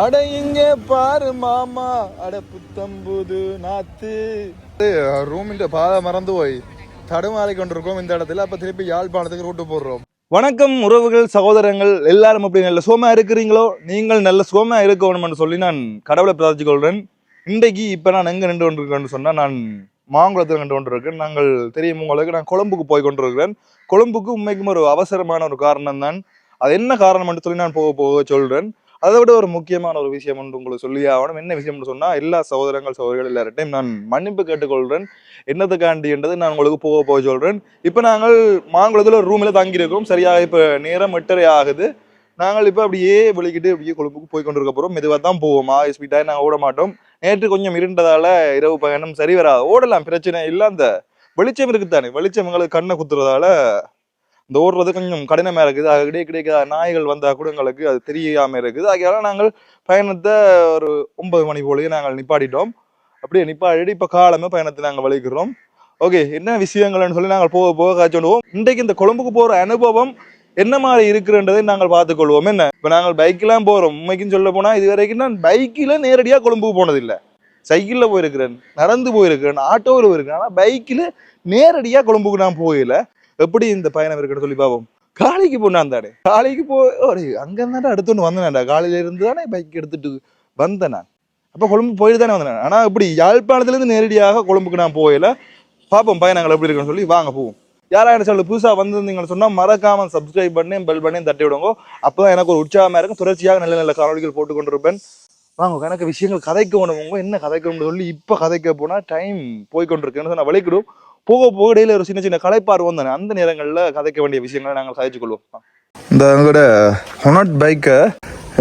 அட இங்கே பாரு மாமா. அட புத்தம்புது நாத்து. ரூமிന്റെ பாதை மறந்து போய். தடுமாறி கொண்டிருக்கோம் இந்த இடத்துல. அப்ப திருப்பி யாழ்ப்பாணத்துக்கு ரூட்டு போடுறோம். வணக்கம் உறவுகள் சகோதரங்கள். எல்லாரும் அப்படி நல்ல சோமா இருக்கிறீங்களோ? நீங்கள் நல்ல சோமா இருக்கணும்னு சொல்லி நான் கடவுளை பிரார்த்திக் கொள்றேன். இன்றைக்கு இப்ப நான் எங்க நின்று கொண்டிருக்கேன்னு சொன்னா நான் மாங்குளத்தில் நின்று கொண்டிருக்கேன். நாங்கள் தெரியும் உங்களுக்கு நான் கொழும்புக்கு போய் கொண்டிருக்கிறேன். கொழும்புக்கு உண்மைக்கும் ஒரு அவசரமான ஒரு காரணம் தான் அது என்ன காரணம் சொல்லி நான் போக போக சொல்றேன். அதை விட ஒரு முக்கியமான ஒரு விஷயம் என்று உங்களுக்கு சொல்லி ஆகணும். என்ன விஷயம்னு சொன்னால் எல்லா சகோதரங்கள் சகோதரிகள் எல்லார்ட்டையும் நான் மன்னிப்பு கேட்டுக்கொள்கிறேன் என்னத்துக்காண்டி என்றது நான் உங்களுக்கு போக போக சொல்கிறேன் இப்போ நாங்கள் மாங்குளத்தில் ஒரு ரூமில் தங்கியிருக்கோம் சரியாக இப்போ நேரம் எட்டரை ஆகுது. நாங்கள் இப்போ அப்படியே வெளிக்கிட்டு அப்படியே கொழும்புக்கு போய் கொண்டிருக்க போகிறோம் மெதுவாக தான் போவோமா. ஸ்பீட்டாக நாங்கள் ஓட மாட்டோம். நேற்று கொஞ்சம் இருண்டதால இரவு பயணம் சரி வராது ஓடலாம் பிரச்சனை இல்லை. அந்த வெளிச்சம் இருக்குதானே வெளிச்சம் எங்களுக்கு கண்ணை குத்துறதால இந்த ஓடுறது கொஞ்சம் கடினமாக இருக்குது. அது கிடைக்க கிடைக்க நாய்கள் வந்தால் கூட எங்களுக்கு அது தெரியாமல் இருக்குது. ஆகையால் நாங்கள் பயணத்தை ஒரு ஒன்பது மணி போலேயே நாங்கள் நிப்பாட்டிட்டோம் அப்படியே நிப்பாடி இப்போ காலமே பயணத்தை நாங்கள் வலிக்கிறோம். ஓகே என்ன விஷயங்கள்னு சொல்லி நாங்கள் போக போக காய்ச்சோடுவோம் இன்றைக்கு இந்த கொழும்புக்கு போகிற அனுபவம் என்ன மாதிரி இருக்குன்றதை நாங்கள் பார்த்துக்கொள்வோம். என்ன? இப்போ நாங்கள் பைக்கெலாம் போகிறோம் உண்மைக்குன்னு சொல்ல போனால் இது வரைக்கும் நான் பைக்கில் நேரடியாக கொழும்புக்கு போனதில்லை. சைக்கிளில் போயிருக்கிறேன் நடந்து போயிருக்கிறேன் ஆட்டோவில் போயிருக்கிறேன். ஆனால் பைக்கில் நேரடியாக கொழும்புக்கு நான் போகல. எப்படி இந்த பயணம் இருக்குன்னு சொல்லி பார்ப்போம் காலைக்கு போனான் காலைக்கு போய் ஒரு அங்க இருந்தாண்டா எடுத்துட்டு வந்தேன்டா காலையில இருந்து தானே பைக் எடுத்துட்டு வந்தேன் நான். அப்போ கொழும்பு போயிட்டு தானே வந்தேன் ஆனால் இப்படி யாழ்ப்பாணத்துலேருந்து நேரடியாக கொழும்புக்கு நான் போகல. பார்ப்போம் பயணங்கள் எப்படி இருக்குன்னு சொல்லி வாங்க போவோம். யாராவது சொல்லு புதுசாக வந்திருந்தீங்கன்னு சொன்னால் மறக்காம சப்ஸ்கிரைப் பண்ணி பெல் பண்ணி தட்டி விடுங்க. அப்பதான் எனக்கு ஒரு உற்சாகமாக இருக்கும். தொடர்ச்சியாக நல்ல நல்ல காணொலிகள் போட்டு கொண்டிருப்பேன். வாங்க எனக்கு விஷயங்கள் கதைக்க உணவுங்க என்ன கதைக்கணும்னு சொல்லி இப்போ கதைக்க போனால் டைம் போய் கொண்டிருக்குன்னு நான் வலிக்கிடும். போக போக இடையில ஒரு சின்ன சின்ன களைப்பார் வந்தானே அந்த நேரங்களில் கதைக்க வேண்டிய விஷயங்களை நாங்கள் கதைச்சு கொள்வோம் இந்த எங்களோட ஹொனட் பைக்கை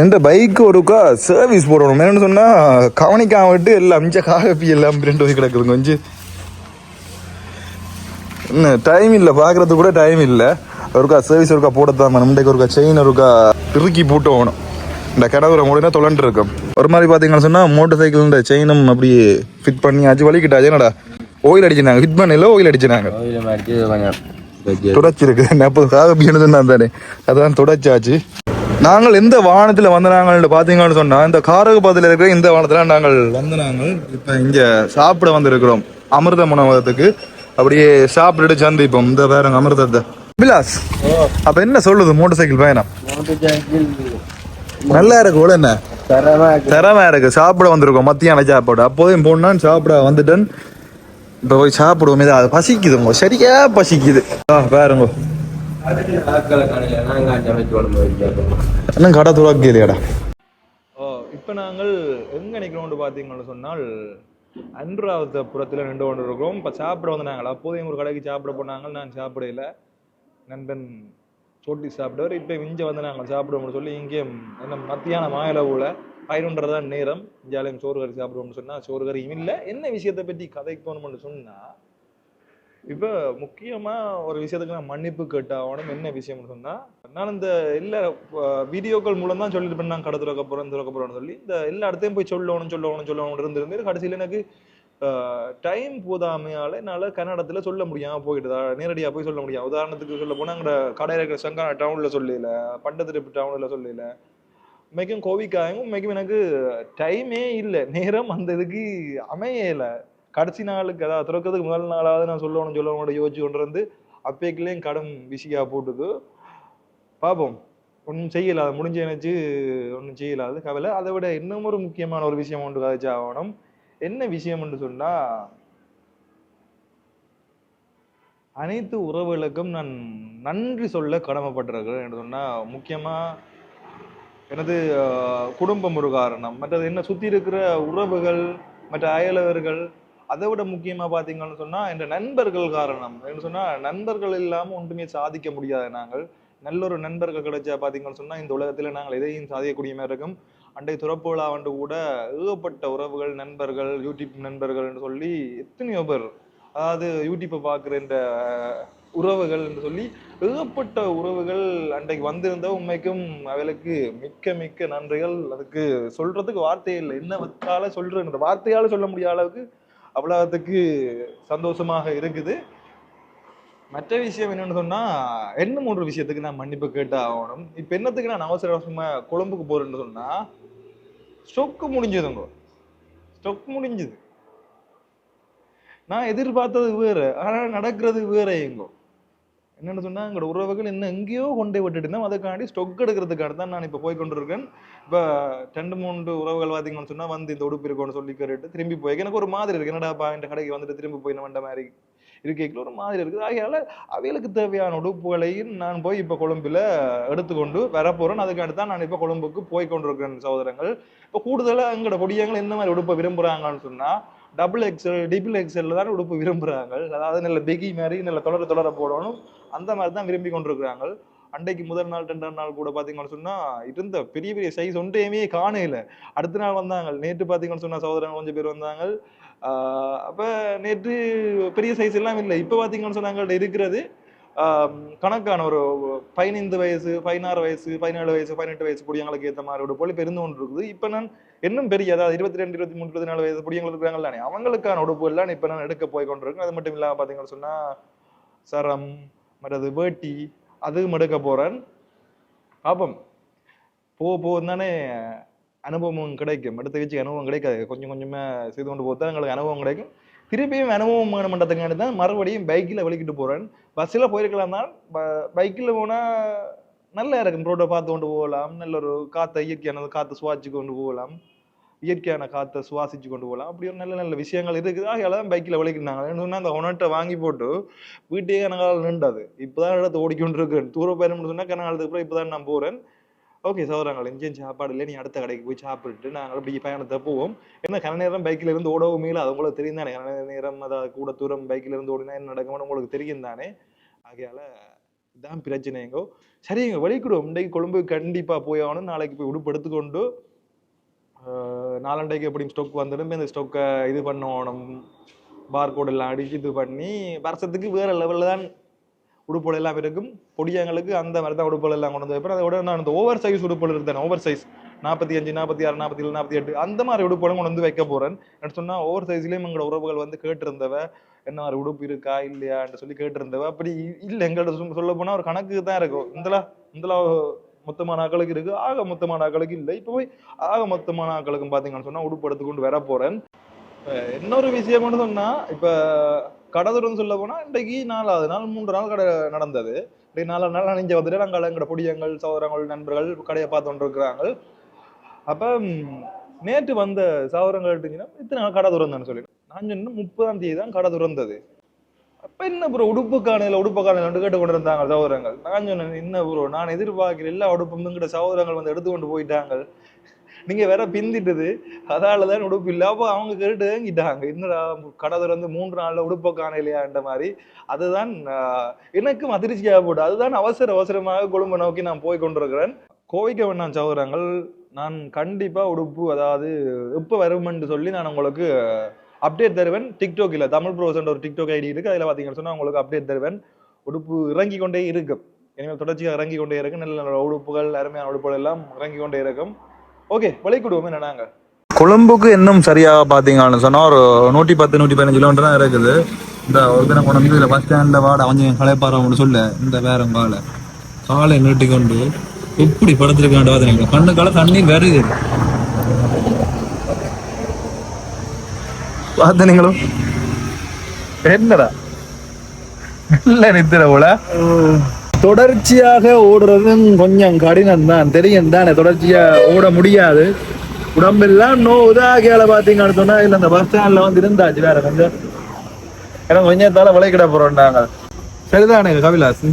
இந்த பைக் ஒருக்கா சர்வீஸ் போடணும். என்னென்னு சொன்னால் கவனிக்காம விட்டு எல்லாம் மிச்ச காகப்பி எல்லாம் ரெண்டு போய் கிடக்குது கொஞ்சம் என்ன டைம் இல்லை. பார்க்குறதுக்கு கூட டைம் இல்லை. ஒருக்கா சர்வீஸ் ஒருக்கா போடத்தான் நம்மளுக்கு ஒருக்கா செயின் ஒருக்கா திருக்கி போட்டு போகணும் இந்த கடவுரை மூடினா தொலைண்டு இருக்கும் ஒரு மாதிரி பார்த்தீங்கன்னு சொன்னால் மோட்டர் சைக்கிள் செயினும் அப்படியே ஃபிட் பண்ணி ஆச்சு வலிக்கிட்டாச்சு. என்னடா? ஓயில் அடிச்சினாங்க ஃபிட் பண்ணல ஓயில் அடிச்சினாங்க. துடைச்சிருக்கு. நாற்பது சாகப்பின்னு சொன்னான் தானே. அதான் துடைச்சாச்சு. நாங்கள் எந்த வாகனத்தில் வந்தாங்கன்னு பார்த்தீங்கன்னு சொன்னா இந்த காரகபாதையில் இருக்கிற இந்த வாகனத்தில் நாங்கள் வந்தாங்க இப்போ இங்க சாப்பிட வந்திருக்கிறோம். அமிர்த உணவகத்துக்கு அப்படியே சாப்பிட்டுட்டு சந்திப்போம். இந்த பாருங்க அமிர்தத்தை. பிலாஸ் அப்ப என்ன சொல்லுது மோட்டார் சைக்கிள் பயணம்? நல்லா இருக்கு கூட என்ன. திறமை இருக்கு. சாப்பிட வந்திருக்கோம். மத்தியான சாப்பாடு. அப்போதையும் போனான் சாப்பிட வந்துட்டேன். இப்போ போய் சாப்பிடுவோம் இது அது பசிக்குதுங்க சரியா பசிக்குது ஆ பாருங்க நாங்க இன்னும் கடை துறக்கலையாடா ஓ இப்போ நாங்கள் எங்க நிற்கிறோம்னு பார்த்தீங்கன்னு சொன்னால் அன்றாவத்தபுரத்தில் நின்று கொண்டு இருக்கோம் இப்போ சாப்பிட வந்து நாங்கள் அப்போதையும் ஒரு கடைக்கு சாப்பிட போனாங்க. நான் சாப்பிடல. நண்பன் சோட்டி சாப்பிட்டவர் இப்போ இங்கே வந்து நாங்கள் சாப்பிடுவோம்னு சொல்லி இங்கேயும் என்ன மத்தியான மாயளவுல பதினொன்றரை தான் நேரம் ஜாலியம் சோறு கறி சாப்பிடுவோம்னு சொன்னால் சோறு கறியும் இல்லை. என்ன விஷயத்தை பற்றி கதைக்கணும்னு சொன்னால் இப்போ முக்கியமா ஒரு விஷயத்துக்கு நான் மன்னிப்பு கேட்டாகணும் என்ன விஷயம்னு சொன்னா நான் இந்த எல்லா வீடியோக்கள் மூலம் தான் சொல்லிட்டு நான் கடை திறக்க போகிறேன் திறக்க போகிறேன்னு சொல்லி இந்த எல்லா இடத்தையும் போய் சொல்லணும் சொல்லணும் சொல்லணும் இருந்து கடைசியில் எனக்கு டைம் போதாமையால் என்னால் கன்னடத்தில் சொல்ல முடியாமல் போயிடுதா. நேரடியாக போய் சொல்ல முடியாது. உதாரணத்துக்கு சொல்ல போனால் அங்கே கடையில் இருக்கிற சங்கான டவுனில் சொல்லல பண்டத்திருப்பு டவுனில் சொல்லல உண்மைக்கும் கோவிக்காயும் உண்மைக்கும் எனக்கு டைமே இல்லை. நேரம் அந்த இதுக்கு அமையலை. கடைசி நாளுக்கு அதாவது திறக்கிறதுக்கு முதல் நாளாவது நான் சொல்லணும் சொல்லணும் யோசிச்சு கொண்டு வந்து அப்பேக்கிலேயும் கடன் பிஸியாக போட்டுது. பார்ப்போம் ஒன்றும் செய்யலாது முடிஞ்ச நினைச்சு ஒன்றும் செய்யலாது கவலை. அதை விட இன்னும் ஒரு முக்கியமான ஒரு விஷயம் ஒன்று கதைச்சு ஆகணும். என்ன விஷயம்னு சொன்னால் அனைத்து உறவுகளுக்கும் நான் நன்றி சொல்ல கடமைப்பட்டிருக்கிறேன் என்று சொன்னால் முக்கியமாக எனது குடும்பம் ஒரு காரணம் மற்றது என்ன சுற்றி இருக்கிற உறவுகள் மற்ற அயலவர்கள் அதை விட முக்கியமாக பார்த்தீங்கன்னு சொன்னால் என்ற நண்பர்கள் காரணம். என்ன சொன்னால் நண்பர்கள் இல்லாமல் ஒன்றுமே சாதிக்க முடியாது நாங்கள். நல்ல ஒரு நண்பர்கள் கிடைச்சா பார்த்தீங்கன்னு சொன்னால் இந்த உலகத்தில் நாங்கள் எதையும் சாதிக்கக்கூடிய மாதிரி இருக்கும். அண்டை துறப்புலா வந்து கூட ஏகப்பட்ட உறவுகள் நண்பர்கள் யூடியூப் நண்பர்கள்னு சொல்லி எத்தனையோ பேர் அதாவது யூடியூப்பை பார்க்குற இந்த உறவுகள் என்று சொல்லி ஏகப்பட்ட உறவுகள் அன்றைக்கு வந்திருந்த உண்மைக்கும் அவளுக்கு மிக்க மிக்க நன்றிகள். அதுக்கு சொல்றதுக்கு வார்த்தையே இல்லை. என்ன வச்சால சொல்றேன். இந்த வார்த்தையால சொல்ல முடியாத அளவுக்கு அவ்வளவுக்கு சந்தோஷமாக இருக்குது. மற்ற விஷயம் என்னன்னு சொன்னா என்ன மூன்று விஷயத்துக்கு நான் மன்னிப்பு கேட்டு ஆகணும் இப்ப என்னத்துக்கு நான் அவசர அவசரமா கொழம்புக்கு போறேன்னு சொன்னா ஸ்டொக்கு முடிஞ்சதுங்க. ஸ்டொக் முடிஞ்சது. நான் எதிர்பார்த்தது வேற. ஆனா நடக்கிறது வேற எங்கோ என்னென்னு சொன்னால் எங்களோட உறவுகள் என்ன எங்கேயோ கொண்டே விட்டுட்டு இருந்தோம் அதுக்காண்டி ஸ்டொக் எடுக்கிறதுக்காக தான் நான் இப்போ போய் கொண்டிருக்கேன். இப்போ ரெண்டு மூன்று உறவுகள் பார்த்தீங்கன்னு சொன்னால் வந்து இந்த உடுப்பு இருக்கும்னு சொல்லி கேட்டுட்டு திரும்பி போய் எனக்கு ஒரு மாதிரி இருக்குது என்னடாப்பா இந்த கடைக்கு வந்துட்டு திரும்பி போய் வந்த மாதிரி இருக்கைக்குள்ள ஒரு மாதிரி இருக்குது ஆகையால் அவைகளுக்கு தேவையான உடுப்புகளையும் நான் போய் இப்போ கொழும்பில் எடுத்துக்கொண்டு வரப்போகிறேன் அதுக்காண்டி தான் நான் இப்போ கொழும்புக்கு போய் கொண்டிருக்கிறேன் சகோதரங்கள் இப்போ கூடுதலாக எங்களோட கொடியங்கள் என்ன மாதிரி உடுப்பை விரும்புகிறாங்கன்னு சொன்னால் டபுள் எக்ஸல் டிபிள் எக்ஸல் தான் உடுப்பு விரும்புறாங்க. அதாவது நல்ல பெகி மாதிரி நல்ல தொடர தொடர போடணும். அந்த மாதிரி தான் விரும்பி கொண்டிருக்கிறாங்க. அன்றைக்கு முதல் நாள் ரெண்டாம் நாள் கூட பார்த்தீங்கன்னு சொன்னால் இருந்த பெரிய பெரிய சைஸ் ஒன்றையுமே காணையில் அடுத்த நாள் வந்தாங்க. நேற்று பார்த்தீங்கன்னு சொன்னால் சகோதரங்க கொஞ்சம் பேர் வந்தாங்க. அப்போ நேற்று பெரிய சைஸ் எல்லாம் இல்லை. இப்போ பார்த்தீங்கன்னு சொன்னாங்க இருக்கிறது கணக்கான ஒரு பதினைந்து வயசு பதினாறு வயசு பதினேழு வயசு பதினெட்டு வயசு பொடியங்களுக்கு ஏற்ற மாதிரி ஒரு பொழிப்பு பெருந்து கொண்டு இருக்குது. இப்போ நான் இன்னும் பெரிய அதாவது இருபத்தி ரெண்டு இருபத்தி மூணு இருபத்தி நாலு வயசு பொடியங்கள் இருக்கிறாங்க தானே. அவங்களுக்கான உடுப்பு எல்லாம் இப்போ நான் எடுக்க போய் கொண்டிருக்கேன். அது மட்டும் இல்லாமல் பார்த்தீங்கன்னு சொன்னால் சரம் மற்றது வேட்டி அதுவும் எடுக்க போகிறேன் பாப்போம். போக போக தானே அனுபவம் கிடைக்கும். எடுத்து வச்சு அனுபவம் கிடைக்காது. கொஞ்சம் கொஞ்சமாக செய்து கொண்டு போதான் எங்களுக்கு அனுபவம் கிடைக்கும். திருப்பியும் அனுபவம் வேணுமன்றதுக்காண்டி தான் மறுபடியும் பைக்கில் வலிக்கிட்டு போகிறேன் பஸ்ஸில் போயிருக்கலாம் தான். பைக்கில் போனால் நல்லா இருக்கும். ரோட்டை பார்த்து கொண்டு போகலாம். நல்ல ஒரு காற்றை இயற்கையானது காற்றை சுவாசிச்சு கொண்டு போகலாம். இயற்கையான காற்றை சுவாசிச்சு கொண்டு போகலாம். அப்படி ஒரு நல்ல நல்ல விஷயங்கள் இருக்குது. ஆகையால தான் பைக்கில் வலிக்கிட்டாங்க சொன்னால் அந்த ஒனட்டை வாங்கி போட்டு வீட்டையே கனகால நின்றாது. இப்போதான் இடத்த ஓடிக்கொண்டு இருக்கேன் தூர பயணம் சொன்னால் கனகாலத்துக்கு அப்புறம் இப்போதான் நான் போகிறேன் ஓகே சௌரங்கள் எங்கேயும் சாப்பாடு இல்லை நீ அடுத்த கடைக்கு போய் சாப்பிட்டுட்டு நாங்கள் அப்படி பயணத்தை போவோம். ஏன்னா கன நேரம் பைக்கில் இருந்து ஓடவும் மேல அது உங்களுக்கு தெரியும் தானே. கன நேரம் அதாவது கூட தூரம் பைக்கில் இருந்து ஓடினா என்ன நடக்கும்னு உங்களுக்கு தெரியும் தானே. ஆகையால இதான் பிரச்சனைங்கோ சரிங்க வலிக்கிடுவோம் இன்றைக்கு கொழும்பு கண்டிப்பாக போய் ஆகணும். நாளைக்கு போய் உடுப்பு எடுத்துக்கொண்டு நாலண்டைக்கு எப்படி ஸ்டொக் வந்துடும். இந்த ஸ்டொக்கை இது பண்ணணும். பார்கோட் எல்லாம் அடிச்சு இது பண்ணி வருஷத்துக்கு வேறு லெவலில் தான் உடுப்புகள் எல்லாம் இருக்கும் பொடியங்களுக்கு அந்த மாதிரி தான் உடுப்புகள் எல்லாம் கொண்டு வந்து அதை விட நான் இந்த ஓவர் சைஸ் உடுப்புகள் இருந்தேன் ஓவர் சைஸ் நாற்பத்தி அஞ்சு நாற்பத்தி ஆறு நாற்பத்தி ஏழு நாற்பத்தி எட்டு அந்த மாதிரி உடுப்புகளும் கொண்டு வந்து வைக்க போறேன். என்ன சொன்னா ஓவர் சைஸ்லயும் எங்களோட உறவுகள் வந்து கேட்டிருந்தவ என்ன மாதிரி உடுப்பு இருக்கா இல்லையான்னு சொல்லி கேட்டிருந்தவ அப்படி இல்லை. எங்கள்ட்ட சொல்ல போனா ஒரு கணக்கு தான் இருக்கும். இந்தலா இந்தலா மொத்தமான ஆக்களுக்கு இருக்கு. ஆக மொத்தமான ஆக்களுக்கு இல்லை. இப்போ போய் ஆக மொத்தமான ஆக்களுக்கும் பாத்தீங்கன்னு சொன்னா உடுப்பு எடுத்துக்கொண்டு வர போறேன். இன்னொரு விஷயம்னு சொன்னா இப்போ கடதுருன்னு சொல்ல போனா இன்றைக்கு நாலாவது நாள் மூன்று நாள் கடை நடந்தது. இப்படி நாலு நாள் அணிஞ்ச வந்துட்டு நாங்கள் எங்களோட பொடியங்கள் சகோதரங்கள் நண்பர்கள் கடையை பார்த்து கொண்டு இருக்கிறாங்க அப்ப நேற்று வந்த சகோதரங்கள் எடுத்தீங்கன்னா இத்தனை நாள் கடை திறந்தேன்னு சொல்லி நான் சொன்ன முப்பதாம் தேதி தான் கடை திறந்தது அப்ப என்ன ப்ரோ உடுப்பு காணையில உடுப்பு காணையில கேட்டு கொண்டு இருந்தாங்க சகோதரங்கள். நான் சொன்னேன் என்ன ப்ரோ நான் எதிர்பார்க்கிற எல்லா உடுப்பும் கிட்ட சகோதரங்கள் வந்து எடுத்து கொண்டு போயிட்டாங்க. நீங்க வேற பிந்திட்டது. அதாலதான் உடுப்பு இல்ல. அப்போ அவங்க கேட்டு ஏங்கிட்டாங்க. என்னடா கடை திறந்து மூன்று நாள்ல உடுப்ப காணலையான்ற மாதிரி. அதுதான் எனக்கும் அதிர்ச்சியாக போட்டு அதுதான் அவசர அவசரமாக கொழும்பு நோக்கி நான் போய் கொண்டிருக்கிறேன். கோவிக்க வேண்டாம் சகோதரங்கள் நான் கண்டிப்பா உடுப்பு அதாவது எப்போ வருமென்று சொல்லி நான் உங்களுக்கு அப்டேட் தருவேன். டிக்டாக்ல தமிழ் ப்ரோசன் ஒரு டிக்டாக் ஐடி இருக்கு. அதில் பார்த்தீங்கன்னு சொன்னால் உங்களுக்கு அப்டேட் தருவேன். உடுப்பு இறங்கி கொண்டே இருக்கும். இனிமேல் தொடர்ச்சியாக இறங்கி கொண்டே இருக்கும். நல்ல நல்ல உடுப்புகள் அருமையான உடுப்புகள் எல்லாம் இறங்கி கொண்டே இருக்கும். ஓகே வளைக்கிடுவோம் என்ன நாங்க கொழும்புக்கு இன்னும் சரியா பாத்தீங்கன்னு சொன்னா ஒரு நூற்றி பத்து நூற்றி பதினஞ்சு கிலோமீட்டர் தான் இருக்குது. இந்த ஒரு தினம் கொண்டு வந்து இதில் பஸ் ஸ்டாண்ட்ல வாட அவன் களைப்பாறவங்க சொல்ல இந்த வேற காலை காலை நீட்டிக்கொண்டு எப்படி படுத்திருக்காண்டு பாத்தீங்க கண்ணுக்கால தண்ணி வருது. பார்த்தீங்களோ என்னடா? இல்ல நித்திர போல. தொடர்ச்சியாக ஓடுறதும் கொஞ்சம் கடினம் தான் தெரியும் தானே தொடர்ச்சியா ஓட முடியாது. உடம்பெல்லாம் நோ உதாகியால பாத்தீங்கன்னு சொன்னா இல்ல இந்த பஸ் ஸ்டாண்ட்ல வந்து இருந்தாச்சு வேற கொஞ்சம். ஏன்னா கொஞ்சத்தால விளைக்கிட போறோம் நாங்க. சரிதானே கபிலாஸ்?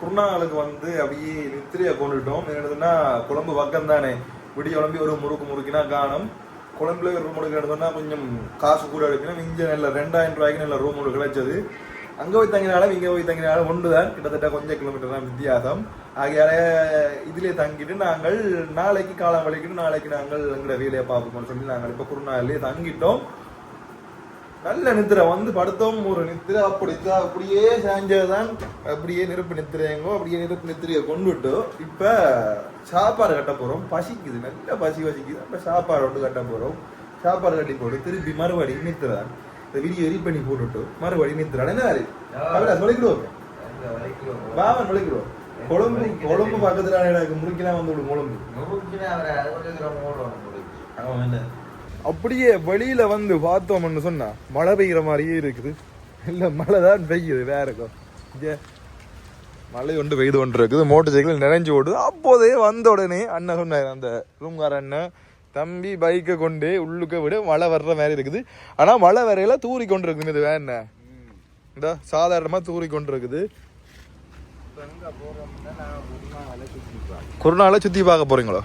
குருநாளுக்கு வந்து அப்படியே நித்திரையை கொண்டுட்டோம். என்னதுன்னா குழம்பு பக்கம் தானே விடிய உழம்பி ஒரு முறுக்கு முறுக்கினா காணும். குழம்புல ஒரு ரூம் எடுத்தோம்னா கொஞ்சம் காசு கூட எடுக்கணும். இங்கே நல்ல ரெண்டாயிரம் ரூபாய்க்கு நல்ல ரூம் ஒன்று கிடைச்சது. அங்கே போய் தங்கினாலும் இங்கே போய் தங்கினாலும் ஒன்று தான் கிட்டத்தட்ட கொஞ்சம் கிலோமீட்டர் தான் வித்தியாசம். ஆகையால இதிலே தங்கிட்டு நாங்கள் நாளைக்கு காலம் வலிக்கிட்டு நாளைக்கு நாங்கள் எங்களோட வேலையை பார்ப்போம்னு சொல்லி நாங்கள் இப்போ குருநாளிலே தங்கிட்டோம். நல்ல நித்திரை. வந்து படுத்தோம். ஒரு நித்திரை. அப்படி அப்படியே சாஞ்சதுதான். அப்படியே நெருப்பு நித்திரையங்கோ அப்படியே நெருப்பு நித்திரையை கொண்டுட்டு இப்ப சாப்பாடு கட்ட போறோம். பசிக்குது. நல்லா பசி பசிக்குது. அப்போ சாப்பாடு ஒன்று கட்ட போறோம். சாப்பாடு கட்டி போட்டு திருப்பி மறுபடியும் நித்திரை தான் இந்த வீடியோ எரி பண்ணி போட்டுட்டு மறுபடி நித்திரான் என்ன வேலை சொல்லிக்கிடுவோம் பாவன் விളിக்கிடுவோம் கொழும்பு கொழும்பு பக்கத்துல எனக்கு முடிக்கலாம் வந்து விடும் கொழும்பு. அவரை. அப்படியே வெளியில வந்து பார்த்தோம்னு சொன்னா மழை பெய்யுற மாதிரியே இருக்குது. இல்ல மழை தான் பெய்யுது வேற இருக்கும் மழை ஒன்று பெய்து கொண்டு இருக்குது மோட்டர் சைக்கிள் நிறைஞ்சு ஓடுது. அப்போதே வந்த உடனே அண்ணன் சொன்னார் அந்த ரூம்கார அண்ணன் தம்பி பைக்கை கொண்டு உள்ளுக்க விட மழை வர்ற மாதிரி இருக்குது. ஆனால் மழை வரையில தூரி கொண்டு இருக்குது இது வேற என்ன இந்த சாதாரணமாக தூரி கொண்டு இருக்குது குருநாள சுற்றி சுத்தி பார்க்க போறீங்களோ?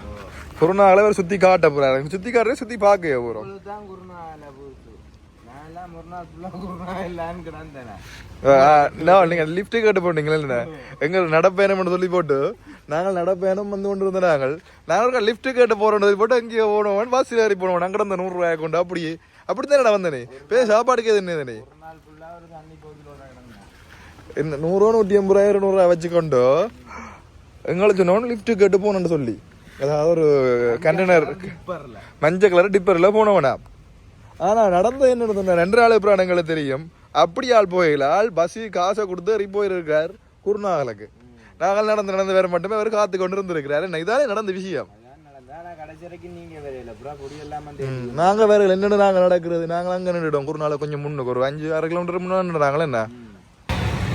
குருநாள சுற்றி சுத்தி காட்ட போறாரு. சுத்தி காட்டுறேன் சுத்தி பார்க்க போறோம். இப்பொழுதுதான் குருநாகலை புதுசு. நான் எல்லாம் ஒரு நாள் full ஆ குருநாகலான்னு கிடந்தேனே. நான் நீங்க லிஃப்ட் கேட்டு போட்டீங்களா இல்ல எங்க நடப்பயணம் சொல்லி போட்டு நாங்கள் நடப்பயணம் வந்து கொண்டு இருந்த நாங்கள் நாங்கள் லிஃப்ட் கேட்டு போறோம் சொல்லி போட்டு அங்கேயே போனோம் பஸ்ஸில் ஏறி போனோம் அங்கே இருந்த நூறு ரூபாய் கொண்டு அப்படியே அப்படித்தான் வந்தனே பே சாப்பாடுக்கு எது என்னதனே. என்ன நூறுரூவா நூற்றி ஐம்பது ரூபாய் இருநூறுவா வச்சுக்கொண்டு எங்களை சொன்னோம் லிஃப்ட் கேட்டு போகணும்னு சொல்லி அதாவது ஒரு கண்டெய்னர். மஞ்சள் கலர் டிப்பரில் போனவனா ஆனால் நடந்த என்ன சொன்ன ரெண்டு நாள் அப்புறம் எங்களுக்கு தெரியும். அப்படி ஆள் போயில பஸ்ஸு காசை கொடுத்து எறி போயிருக்கார் குருநாகலுக்கு. நாங்கள் நடந்து நடந்து வேற மட்டுமே அவர் காத்து கொண்டு இருந்திருக்கிறாரு என்ன இதானே நடந்த விஷயம். நாங்கள் நாங்க வேற என்னென்ன நாங்க நடக்கிறது? நாங்கள் அங்க நின்றுட்டோம். குருநாளை கொஞ்சம் முன்னுக்கு ஒரு அஞ்சு ஆறு கிலோமீட்டர் முன்னாடி என்ன?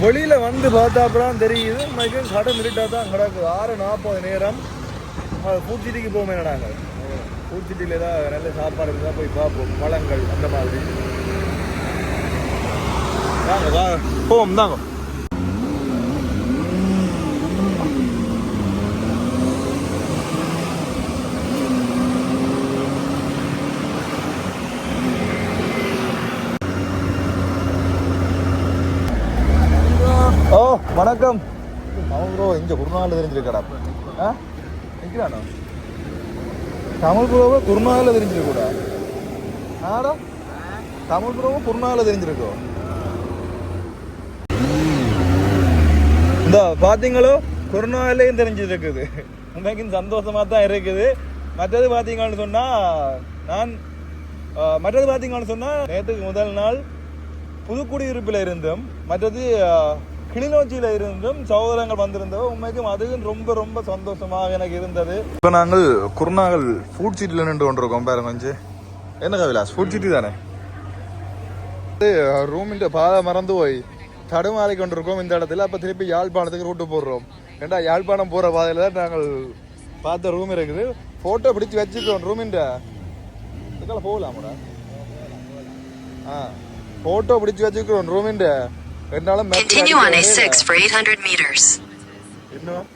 வெளியில வந்து பார்த்தா அப்புறம் தெரியுது. மைக்கும் கடை நிறுட்டா தான் கிடக்குது ஆறு நாற்பது நேரம். பூச்சிட்டிக்கு போமே நாங்கள் பூச்சிட்டியில் ஏதாவது நல்ல சாப்பாடு இருந்தால் போய் பார்ப்போம். பழங்கள் அந்த மாதிரி. வாங்க வாங்க போவோம் தாங்க ஓ வணக்கம். தமிழ் ப்ரோ ஒரு நாள் தெரிஞ்சிருக்கடா. ஆ? நிற்கிறானோ தமிழ் புறாவை குருநாளில் தெரிஞ்சிருக்கூடா ஆடா. தமிழ் ப்ரோவை குருநாளில் தெரிஞ்சிருக்கோம். இந்த பார்த்தீங்களோ குருநாளையும் தெரிஞ்சிருக்குது. உண்மைக்கும் சந்தோஷமாக தான் இருக்குது. மற்றது பார்த்தீங்கன்னு சொன்னால் நான் மற்றது பார்த்தீங்கன்னு சொன்னால் நேற்றுக்கு முதல் நாள் புதுக்குடியிருப்பில் இருந்தும். மற்றது கிளிநொச்சியில் இருந்தும் சகோதரங்கள் வந்திருந்தவ உண்மைக்கும் அதுவும் ரொம்ப ரொம்ப சந்தோஷமாக எனக்கு இருந்தது. இப்போ நாங்கள் குருநாகல் ஃபுட் சிட்டியில் நின்று கொண்டிருக்கோம் பாருங்க கொஞ்சம் என்ன கவிலாஸ் ஃபுட் சிட்டி தானே? ரூமின் பாதை மறந்து போய் தடுமாறி கொண்டிருக்கோம் இந்த இடத்துல. அப்போ திருப்பி யாழ்ப்பாணத்துக்கு ரூட்டு போடுறோம். ஏண்டா யாழ்ப்பாணம் போகிற பாதையில் தான் நாங்கள் பார்த்த ரூம் இருக்குது. ஃபோட்டோ பிடிச்சி வச்சுக்கோம் ரூமின்ட இதுக்கெல்லாம் போகலாமாடா? ஆ ஃபோட்டோ பிடிச்சி வச்சுக்கிறோம் ரூமின்ட ல Continue on அடிக்க A6 for 800 meters. இன்னும்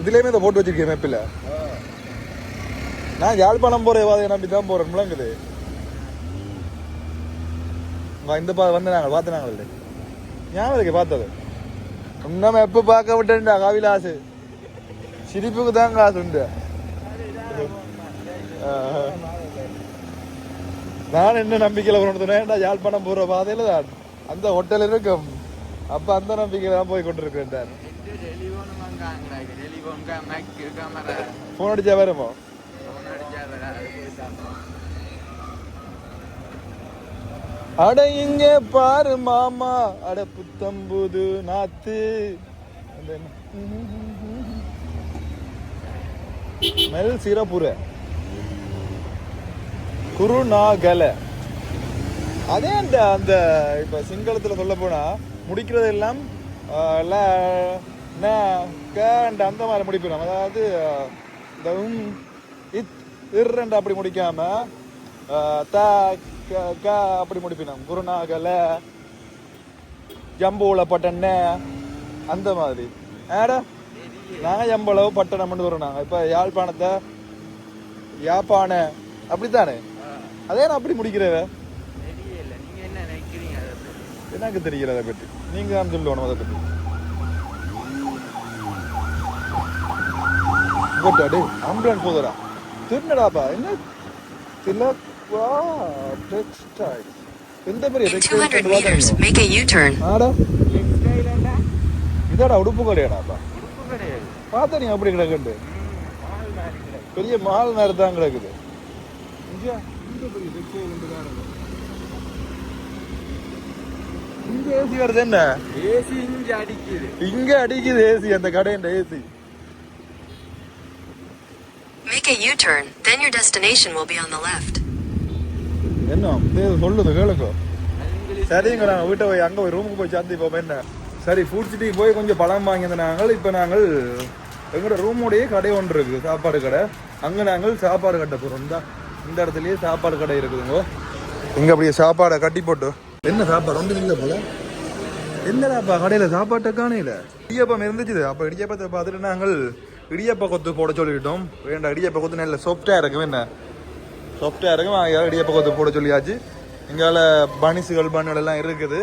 இதுலேயுமே இதை போட்டு வச்சிருக்கேன் மேப்பில் நான் யாழ்ப்பாணம் போகிற பாதையை நம்பி தான் போகிறேன் முழங்குது. இந்த பா வந்து நாங்கள் பார்த்து நாங்கள் ஞாபகம் இருக்கு பார்த்தது. இன்னும் எப்போ பார்க்க விட்டேன்டா காவிலாசு. சிரிப்புக்கு தான் காசு உண்டு. நான் என்ன நம்பிக்கையில் உணர்ந்தேன்டா யாழ்ப்பாணம் போகிற பாதையில் தான். அந்த ஹோட்டல் இருக்கும். அப்போ அந்த நம்பிக்கையில் தான் போய் கொண்டிருக்கிறேன் ஃபோன் அடிச்சா வருமோ? அட இங்க பாரு மாமா. அட புத்தம்புது நாத்து. அந்த மெல் சிறப்புற குருநாகல. அதே அந்த அந்த இப்ப சிங்களத்துல சொல்ல போனா முடிக்கிறது எல்லாம் ல, ந, க அந்த மாதிரி முடிப்பிடும் அதாவது இந்த உம், இத் இர்ரண்டு அப்படி முடிக்காம த க, க அப்படி முடிப்பினோம். குருநாகல ஜம்பூல பட்டண்ண அந்த மாதிரி. ஏடா நான் ஜம்பளவு பட்டணம்னு வரோம் நாங்க. இப்ப யாழ்ப்பாணத்தை யாப்பான அப்படித்தானே? அதே நான் அப்படி முடிக்கிறவ? எனக்கு தெரியல அதை பற்றி நீங்க தான் சொல்லணும் அதை பற்றி இங்கோட்டாடு ஆம்புலன்ஸ் போதுடா திருநடாப்பா என்ன? திலக்வா டெக்ஸ்டைல் எந்த பெரிய In textile 200 meters, make a U-turn. ஆடா? இதாடா உடுப்பு கடையாடாப்பா. பார்த்தா நீ அப்படி கிடக்குண்டு மாதிரி. பெரிய மால் மாதிரி தான் கிடக்குது. இங்க தான் ஏசி வருது என்ன? ஏசி இங்க அடிக்குது. இங்க அடிக்குது ஏசி அந்த கடையின் AC Make a U-turn, then your destination will be on the left. என்ன? சொல்லுது கேளுக்கோ இங்கிலீஷ் சரிங்க நாங்கள் வீட்டை போய் அங்கே போய் ரூமுக்கு போய் சேர்ந்து இப்போ என்ன? சரி ஃபுட் சிட்டிக்கு போய் கொஞ்சம் பழம் வாங்கியிருந்த நாங்கள் இப்போ நாங்கள் எங்களோட ரூமோடையே கடை ஒன்று இருக்குது சாப்பாடு கடை. அங்கே நாங்கள் சாப்பாடு கட்ட போகிறோம் இந்த. இந்த இடத்துலயே சாப்பாடு கடை இருக்குதுங்க. இங்க அப்படியே சாப்பாடை கட்டி போட்டு. என்ன சாப்பாடு? ஒன்றும் இல்லை போல? என்னடாப்பா கடையில் சாப்பாட்டை காணையில் இடியப்பம் இருந்துச்சு அப்போ இடியப்பத்தை பார்த்துட்டு நாங்கள் இடியப்ப கொத்து போட சொல்லிட்டோம். வேண்டாம் இடியப்ப கொத்து நல்ல சாஃப்டாக இருக்கும் என்ன? சாஃப்டாக இருக்கும். இடியப்ப கொத்து போட சொல்லியாச்சு. எங்களால் பனிசுகள் பண்ணுகள் எல்லாம் இருக்குது.